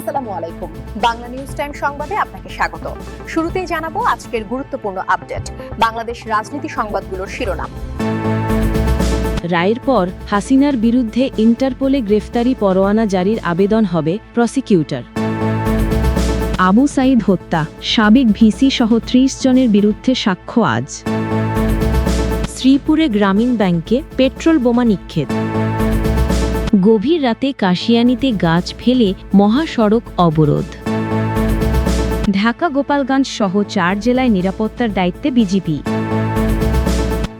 আসসালামু আলাইকুম। Bangla news time সংবাদে আপনাকে স্বাগত। শুরুতেই জানাব আজকের গুরুত্বপূর্ণ আপডেট, বাংলাদেশ রাজনীতি সংবাদগুলোর শিরোনাম। রায়ের পর হাসিনার বিরুদ্ধে ইন্টারপোলে গ্রেফতারি পরোয়ানা জারির আবেদন হবে প্রসিকিউটর। আবু সাইদ হত্যা, সাবেক ভিসি সহ ত্রিশ জনের বিরুদ্ধে সাক্ষ্য আজ। শ্রীপুরে গ্রামীণ ব্যাংকে পেট্রোল বোমা নিক্ষেপ। গভীর রাতে কাশিয়ানিতে গাছ ফেলে মহাসড়ক অবরোধ। ঢাকা গোপালগঞ্জ সহ চার জেলায় নিরাপত্তার দায়িত্বে বিজিপি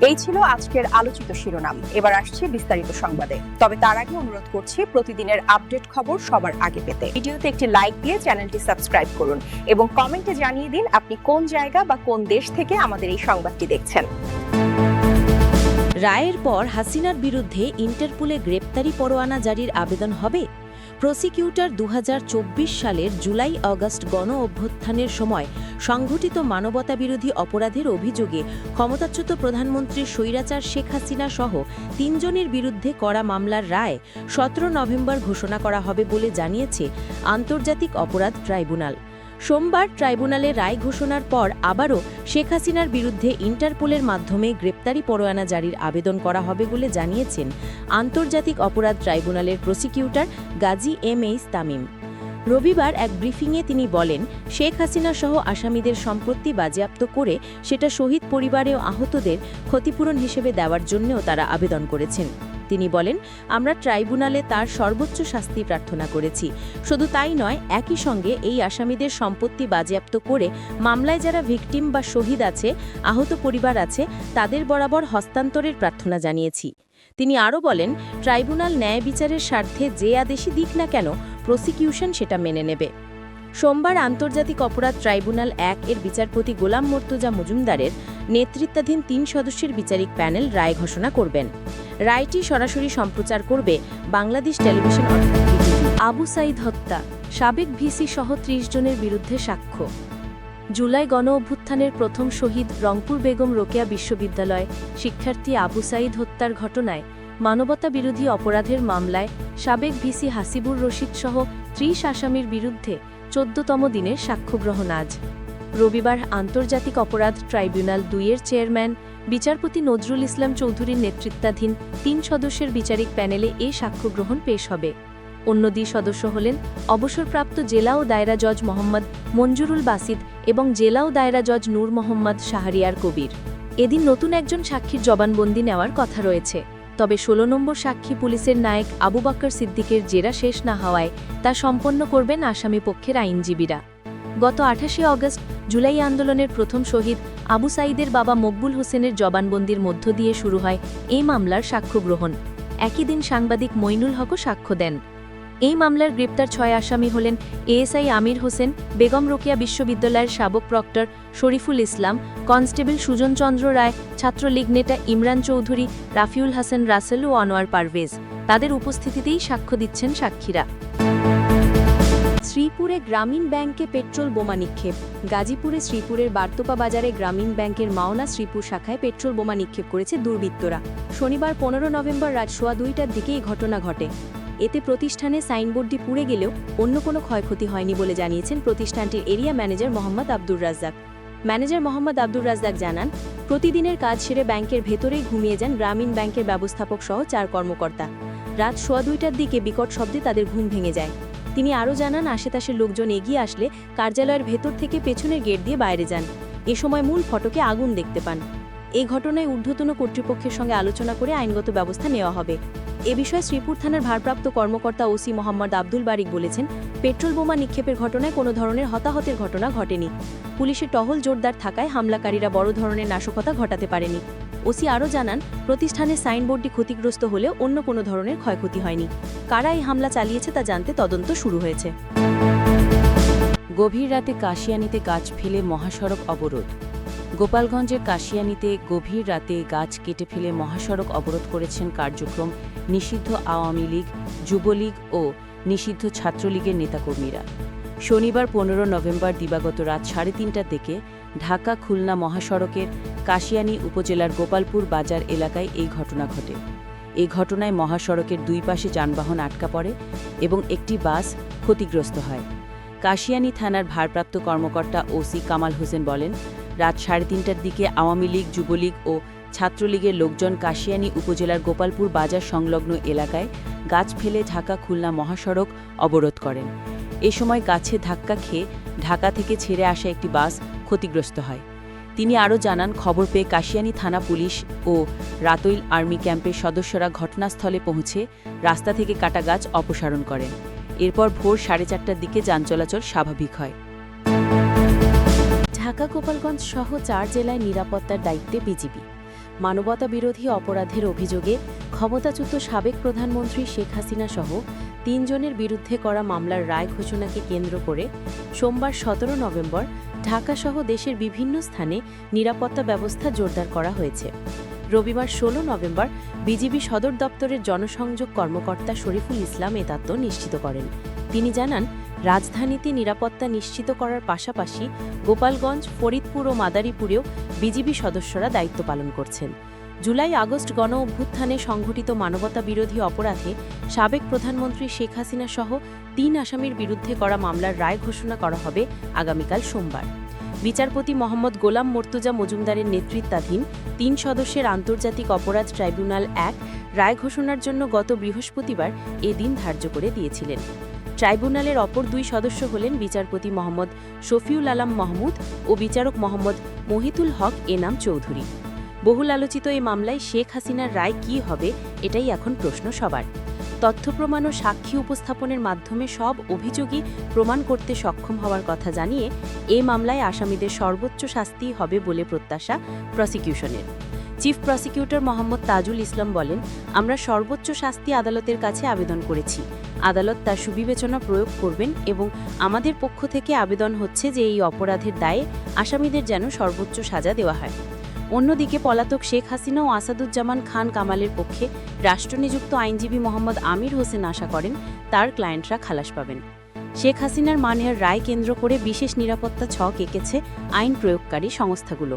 এই ছিল আজকের আলোচিত শিরোনাম। এবার আসছে বিস্তারিত সংবাদে। তবে তার আগে অনুরোধ করছি, প্রতিদিনের আপডেট খবর সবার আগে পেতে। ভিডিওতে একটি লাইক দিয়ে চ্যানেলটি সাবস্ক্রাইব করুন এবং কমেন্টে জানিয়ে দিন আপনি কোন জায়গা বা কোন দেশ থেকে আমাদের এই সংবাদটি দেখছেন। রায়ের পর হাসিনার বিরুদ্ধে ইন্টারপুলে গ্রেপ্তারি পরোয়ানা জারির আবেদন হবে। প্রসিকিউটর দু হাজার চব্বিশ সালের জুলাই অগস্ট গণ অভ্যুত্থানের সময় সংঘটিত মানবতাবিরোধী অপরাধের অভিযোগে ক্ষমতাচ্যুত প্রধানমন্ত্রী স্বৈরাচার শেখ হাসিনা সহ তিনজনের বিরুদ্ধে করা মামলার রায় সতেরো নভেম্বর ঘোষণা করা হবে বলে জানিয়েছে আন্তর্জাতিক অপরাধ ট্রাইব্যুনাল। সোমবার ট্রাইব্যুনালে রায় ঘোষণার পর আবারও শেখ হাসিনার বিরুদ্ধে ইন্টারপোলের মাধ্যমে গ্রেপ্তারি পরোয়ানা জারির আবেদন করা হবে বলে জানিয়েছেন আন্তর্জাতিক অপরাধ ট্রাইব্যুনালের prosecutor Gazi M H Tamim. রবিবার এক ব্রিফিংয়ে তিনি বলেন, শেখ হাসিনা সহ আসামিদের সম্পত্তি বাজেয়াপ্ত করে সেটা শহীদ পরিবারে ও আহতদের ক্ষতিপূরণ হিসেবে দেওয়ার জন্যও তারা আবেদন করেছেন। তিনি বলেন, আমরা ট্রাইব্যুনালে তার সর্বোচ্চ শাস্তি প্রার্থনা করেছি। শুধু তাই নয়, একই সঙ্গে এই আসামিদের সম্পত্তি বাজেয়াপ্ত করে মামলায় যারা ভিকটিম বা শহীদ আছে, আহত পরিবার আছে, তাদের বরাবর হস্তান্তরের প্রার্থনা জানিয়েছি। তিনি আরও বলেন, ট্রাইব্যুনাল ন্যায় বিচারের স্বার্থে যে আদেশই দিক না কেন, প্রসিকিউশন সেটা মেনে নেবে। সোমবার আন্তর্জাতিক অপরাধ ট্রাইব্যুনাল এক এর বিচারপতি গোলাম মর্তুজা মজুমদারের নেতৃত্বাধীন তিন সদস্যের বিচারিক প্যানেল রায় ঘোষণা করবেন। রায়টি সরাসরি সম্প্রচার করবে বাংলাদেশ টেলিভিশন আবু সাইদ হত্যা, সাবেক ভিসি সহ ত্রিশ জনের বিরুদ্ধে সাক্ষ্য। জুলাই গণ অভ্যুত্থানের প্রথম শহীদ রংপুর বেগম রোকেয়া বিশ্ববিদ্যালয়, শিক্ষার্থী আবু সাইদ হত্যার ঘটনায় মানবতা বিরোধী অপরাধের মামলায় সাবেক ভিসি হাসিবুর রশিদ সহ ত্রিশ আসামির বিরুদ্ধে চোদ্দতম দিনের সাক্ষ্য গ্রহণ আজ। রবিবার আন্তর্জাতিক অপরাধ ট্রাইব্যুনাল দুইয়ের চেয়ারম্যান বিচারপতি নজরুল ইসলাম চৌধুরীর নেতৃত্বাধীন তিন সদস্যের বিচারিক প্যানেলে এ সাক্ষ্য গ্রহণ পেশ হবে। অন্য দুই সদস্য হলেন অবসরপ্রাপ্ত জেলা ও দায়রা জজ মোহাম্মদ মঞ্জুরুল বাসিদ এবং জেলা ও দায়রা জজ নূর মোহাম্মদ শাহরিয়ার কবির। এদিন নতুন একজন সাক্ষীর জবানবন্দি নেওয়ার কথা রয়েছে। তবে ষোলো নম্বর সাক্ষী পুলিশের নায়ক আবু বাক্কর সিদ্দিকের জেরা শেষ না হওয়ায় তা সম্পন্ন করবেন আসামি পক্ষের আইনজীবীরা। গত আঠাশে অগস্ট জুলাই আন্দোলনের প্রথম শহীদ আবু সাইদের বাবা মকবুল হোসেনের জবানবন্দির মধ্য দিয়ে শুরু হয় এই মামলার সাক্ষ্য গ্রহণ। একই দিন সাংবাদিক মইনুল হকও সাক্ষ্য দেন। এই মামলার গ্রেপ্তার ছয় আসামি হলেন এএসআই আমির হোসেন, বেগম রোকেয়া বিশ্ববিদ্যালয়ের সাবেক প্রক্টর শরীফুল ইসলাম, কনস্টেবল সুজন চন্দ্র রায়, ছাত্রলীগ নেতা ইমরান চৌধুরী, রাফিউল হাসান রাসেল ও আনোয়ার পারভেজ। তাদের উপস্থিতিতেই সাক্ষ্য দিচ্ছেন সাক্ষীরা। শ্রীপুরে গ্রামীণ ব্যাংকে পেট্রোল বোমা নিক্ষেপ। গাজীপুরে শ্রীপুরের বার্তপা বাজারে গ্রামীণ ব্যাংকের মাওনা শ্রীপুর শাখায় পেট্রোল বোমা নিক্ষেপ করেছে দুর্বৃত্তরা। শনিবার পনেরো নভেম্বর রাত সোয়া দুইটার দিকে এই ঘটনা ঘটে। এতে প্রতিষ্ঠানে সাইনবোর্ডটি পুড়ে গেলেও অন্য কোনো ক্ষয়ক্ষতি হয়নি বলে জানিয়েছেন প্রতিষ্ঠানটির area manager Mohammad Abdur Razzak. Manager Mohammad Abdur Razzak জানান, প্রতিদিনের কাজ সেরে ব্যাংকের ভেতরেই ঘুমিয়ে যান গ্রামীণ ব্যাংকের ব্যবস্থাপক সহ চার কর্মকর্তা। রাত সোয়া দুইটার দিকে বিকট শব্দে তাদের ঘুম ভেঙে যায়। তিনি আরও জানান, আশেপাশের লোকজন এগিয়ে আসলে কার্যালয়ের ভেতর থেকে পেছনের গেট দিয়ে বাইরে যান। এ সময় মূল ফটকে আগুন দেখতে পান। এই ঘটনায় ঊর্ধ্বতন কর্তৃপক্ষের সঙ্গে আলোচনা করে আইনগত ব্যবস্থা নেওয়া হবে। এ বিষয়ে শ্রীপুর থানার ভারপ্রাপ্ত কর্মকর্তা ওসি মোহাম্মদ আব্দুল বারিক বলেছেন, পেট্রোল বোমা নিক্ষেপের ঘটনায় কোনো ধরনের হতাহতের ঘটনা ঘটেনি। পুলিশের টহল জোরদার থাকায় হামলাকারীরা বড় ধরনের নাশকতা ঘটাতে পারেনি। ওসি আরও জানান, প্রতিষ্ঠানের সাইনবোর্ডটি ক্ষতিগ্রস্ত হলেও অন্য কোনো ধরনের ক্ষয়ক্ষতি হয়নি। কারা এই হামলা চালিয়েছে তা জানতে তদন্ত শুরু হয়েছে। গভীর রাতে কাশিয়ানিতে গাছ ফেলে মহাসড়ক অবরোধ। গোপালগঞ্জের কাশিয়ানিতে গভীর রাতে গাছ কেটে ফেলে মহাসড়ক অবরোধ করেছেন কার্যক্রম নিষিদ্ধ আওয়ামী লীগ, যুবলীগ ও নিষিদ্ধ ছাত্রলীগের নেতাকর্মীরা। শনিবার পনেরো নভেম্বর দিবাগত রাত সাড়ে তিনটার দিকে ঢাকা খুলনা মহাসড়কের কাশিয়ানী উপজেলার গোপালপুর বাজার এলাকায় এই ঘটনা ঘটে। এই ঘটনায় মহাসড়কের দুই পাশে যানবাহন আটকা পড়ে এবং একটি বাস ক্ষতিগ্রস্ত হয়। কাশিয়ানী থানার ভারপ্রাপ্ত কর্মকর্তা ওসি কামাল হোসেন বলেন, রাত সাড়ে তিনটার দিকে আওয়ামী লীগ, যুবলীগ ও ছাত্রলীগের লোকজন কাশিয়ানী উপজেলার গোপালপুর বাজার সংলগ্ন এলাকায় গাছ ফেলে ঢাকা খুলনা মহাসড়ক অবরোধ করেন। এ সময় গাছে ধাক্কা খেয়ে ঢাকা থেকে ছেড়ে আসা একটি বাস ক্ষতিগ্রস্ত হয়। তিনি আরও জানান, খবর পেয়ে কাশিয়ানী থানা পুলিশ ও রাতইল আর্মি ক্যাম্পের সদস্যরা ঘটনাস্থলে পৌঁছে রাস্তা থেকে কাটা গাছ অপসারণ করেন। এরপর ভোর সাড়ে চারটার দিকে যান চলাচল স্বাভাবিক হয়। ঢাকা গোপালগঞ্জ সহ চার জেলায় নিরাপত্তার দায়িত্বে বিজিবি। মানবতা বিরোধী অপরাধের অভিযোগে ক্ষমতাচ্যুত সাবেক প্রধানমন্ত্রী শেখ হাসিনা সহ তিনজনের বিরুদ্ধে করা মামলার রায় ঘোষণাকে কেন্দ্র করে সোমবার সতেরো নভেম্বর ঢাকাসহ দেশের বিভিন্ন স্থানে নিরাপত্তা ব্যবস্থা জোরদার করা হয়েছে। রবিবার ষোলো নভেম্বর বিজিবি সদর দপ্তরের জনসংযোগ কর্মকর্তা শরীফুল ইসলাম এ তত্ত্ব নিশ্চিত করেন। তিনি জানান, রাজধানীতে নিরাপত্তা নিশ্চিত করার পাশাপাশি গোপালগঞ্জ, ফরিদপুর ও মাদারীপুরেও বিজিবি সদস্যরা দায়িত্ব পালন করছেন। জুলাই আগস্ট গণ অভ্যুত্থানে সংঘটিত মানবতা বিরোধী অপরাধে সাবেক প্রধানমন্ত্রী শেখ হাসিনা সহ তিন আসামির বিরুদ্ধে করা মামলার রায় ঘোষণা করা হবে আগামীকাল সোমবার। বিচারপতি মোহাম্মদ গোলাম মর্তুজা মজুমদারের নেতৃত্বাধীন তিন সদস্যের আন্তর্জাতিক অপরাধ ট্রাইব্যুনাল এক রায় ঘোষণার জন্য গত বৃহস্পতিবার এ দিন ধার্য করে দিয়েছিলেন। ট্রাইব্যুনালের অপর দুই সদস্য হলেন বিচারপতি মোহাম্মদ শফিউল আলম মাহমুদ ও বিচারক মোহাম্মদ মহিতুল হক এনাম চৌধুরী। বহুল আলোচিত এই মামলায় শেখ হাসিনার রায় কী হবে, এটাই এখন প্রশ্ন সবার। তথ্য প্রমাণ ও সাক্ষী উপস্থাপনের মাধ্যমে সব অভিযোগই প্রমাণ করতে সক্ষম হওয়ার কথা জানিয়ে এ মামলায় আসামিদের সর্বোচ্চ শাস্তি হবে বলে প্রত্যাশা প্রসিকিউশনের। চিফ প্রসিকিউটর মোহাম্মদ তাজুল ইসলাম বলেন, আমরা সর্বোচ্চ শাস্তি আদালতের কাছে আবেদন করেছি। আদালত তার সুবিবেচনা প্রয়োগ করবেন এবং আমাদের পক্ষ থেকে আবেদন হচ্ছে যে এই অপরাধের দায়ে আসামিদের যেন সর্বোচ্চ সাজা দেওয়া হয়। অন্যদিকে পলাতক শেখ হাসিনা ও আসাদুজ্জামান খান কামালের পক্ষে রাষ্ট্রনিযুক্ত আইনজীবী মোহাম্মদ আমির হোসেন আশা করেন তার ক্লায়েন্টরা খালাস পাবেন। শেখ হাসিনার মানের রায় কেন্দ্র করে বিশেষ নিরাপত্তা ছক এঁকেছে আইন প্রয়োগকারী সংস্থাগুলো।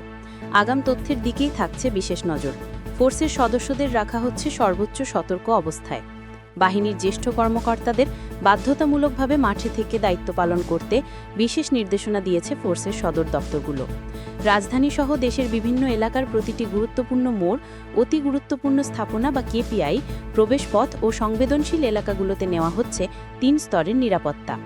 আগাম তথ্যের দিকেই থাকছে বিশেষ নজর। ফোর্সের সদস্যদের রাখা হচ্ছে সর্বোচ্চ সতর্ক অবস্থায়। বাহিনীর জ্যেষ্ঠ কর্মকর্তাদের বাধ্যতামূলকভাবে মাঠে থেকে দায়িত্ব পালন করতে বিশেষ নির্দেশনা দিয়েছে ফোর্সের সদর দপ্তরগুলো। রাজধানীসহ দেশের বিভিন্ন এলাকার প্রতিটি গুরুত্বপূর্ণ মোড়, অতি গুরুত্বপূর্ণ স্থাপনা বা কেপিআই, প্রবেশপথ ও সংবেদনশীল এলাকাগুলোতে নেওয়া হচ্ছে তিন স্তরের নিরাপত্তা।